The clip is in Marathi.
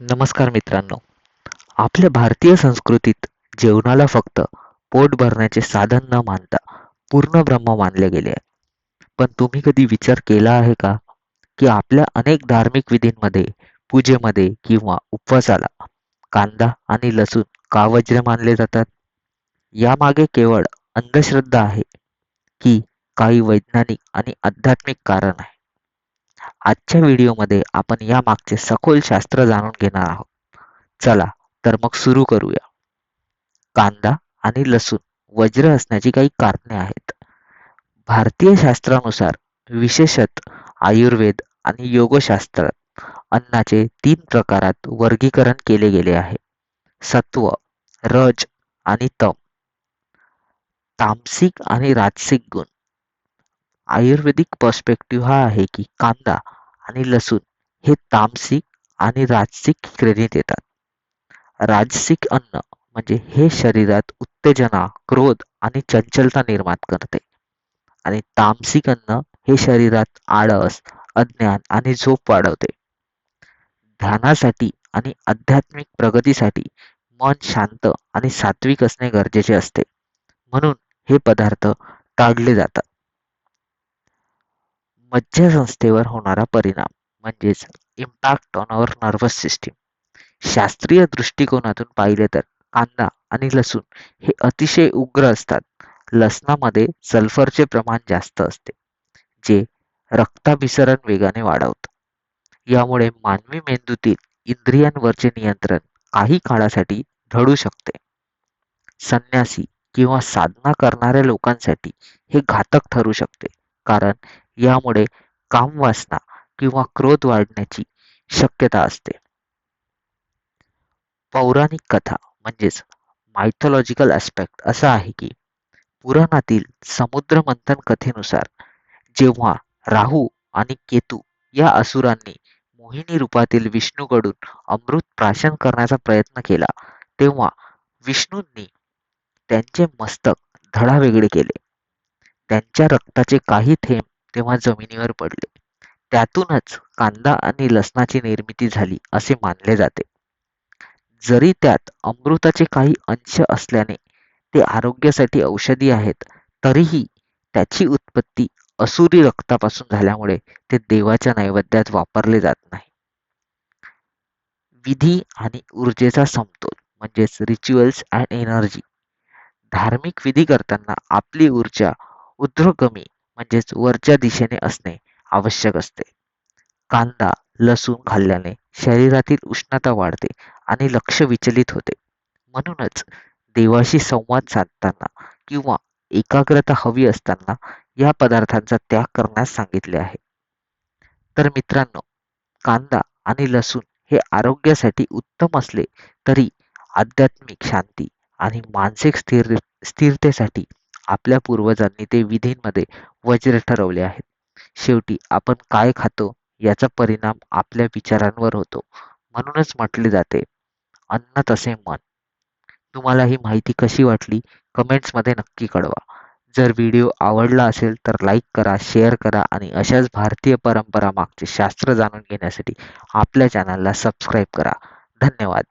नमस्कार मित्रांनो. आपल्या भारतीय संस्कृतीत जेवणाला फक्त पोट भरण्याचे साधन न मानता पूर्ण ब्रह्म मानले गेले आहे. पण तुम्ही कधी विचार केला आहे का की आपल्या अनेक धार्मिक विधींमध्ये पूजेमध्ये किंवा उपवासाला कांदा आणि लसूण का वज्र मानले जातात? यामागे केवळ अंधश्रद्धा आहे की काही वैज्ञानिक आणि आध्यात्मिक कारण आहे. आजच्या व्हिडिओमध्ये आपण यामागचे सखोल शास्त्र जाणून घेणार आहोत. चला तर मग सुरू करूया. कांदा आणि लसूण वज्र असण्याची काही कारणे आहेत. भारतीय शास्त्रानुसार विशेषत आयुर्वेद आणि योगशास्त्रात अन्नाचे तीन प्रकारात वर्गीकरण केले गेले आहे. सत्व रज आणि तम. तामसिक आणि राजसिक गुण. आयुर्वेदिक पर्स्पेक्टिव्ह हा आहे की कांदा आणि लसूण हे तामसिक आणि राजसिक श्रेणीत देतात राजसिक अन्न म्हणजे हे शरीरात उत्तेजना क्रोध आणि चंचलता निर्माण करते. आणि तामसिक अन्न हे शरीरात आळस अज्ञान आणि झोप वाढवते. ध्यानासाठी आणि आध्यात्मिक प्रगतीसाठी मन शांत आणि सात्विक असणे गरजेचे असते. म्हणून हे पदार्थ टाळले जातात. मज्जासंस्थेवर होणारा परिणाम म्हणजेच impact on our nervous system शास्त्रीय दृष्टिकोनातून पाहिले तर कांदा आणि लसूण हे अतिशय उग्र असतात. लसणामध्ये सल्फरचे प्रमाण जास्त असते जे रक्ताभिसरण वेगाने वाढवतं. यामुळे मानवी मेंदूतील इंद्रियांवरचे नियंत्रण काही काळासाठी ढळू शकते. संन्यासी किंवा साधना करणाऱ्या लोकांसाठी हे घातक ठरू शकते. कारण यामुळे कामवासना किंवा क्रोध वाढण्याची शक्यता असते. पौराणिक कथा म्हणजेच मायथोलॉजिकल ॲस्पेक्ट असा आहे की पुराणातील समुद्र मंथन कथेनुसार जेव्हा राहू आणि केतू या असुरांनी मोहिनी रूपातील विष्णूकडून अमृत प्राशन करण्याचा प्रयत्न केला तेव्हा विष्णूंनी त्यांचे मस्तक धडावेगळे केले. त्यांच्या रक्ताचे काही थेंब तेव्हा जमिनीवर पडले. त्यातूनच कांदा आणि लसणाची निर्मिती झाली असे मानले जाते. जरी त्यात अमृताचे काही अंश असल्याने ते आरोग्यासाठी औषधी आहेत तरीही त्याची उत्पत्ती असुरी रक्तापासून झाल्यामुळे ते देवाच्या नैवेद्यात वापरले जात नाही. विधी आणि ऊर्जेचा समतोल म्हणजेच रिच्युअल्स अँड एनर्जी धार्मिक विधी करताना आपली ऊर्जा ऊर्ध्वगमी म्हणजेच वरच्या दिशेने असणे आवश्यक असते. कांदा लसूण खाल्ल्याने शरीरातील उष्णता वाढते आणि लक्ष विचलित होते. म्हणूनच देवाशी संवाद साधताना किंवा एकाग्रता हवी असताना या पदार्थांचा त्याग करण्यास सांगितले आहे. तर मित्रांनो कांदा आणि लसूण हे आरोग्यासाठी उत्तम असले तरी आध्यात्मिक शांती आणि मानसिक स्थिर स्थिरतेसाठी आपल्या पूर्वजांनी ते विधींमध्ये वज्र ठरवले आहेत. शेवटी आपण काय खातो याचा परिणाम आपल्या विचारांवर होतो. म्हणूनच म्हटले जाते अन्न तसे मन. तुम्हाला ही माहिती कशी वाटली? कमेंट्समध्ये नक्की कळवा. जर व्हिडिओ आवडला असेल तर लाईक करा शेअर करा आणि अशाच भारतीय परंपरा मागचे शास्त्र जाणून घेण्यासाठी आपल्या चॅनलला सबस्क्राईब करा. धन्यवाद.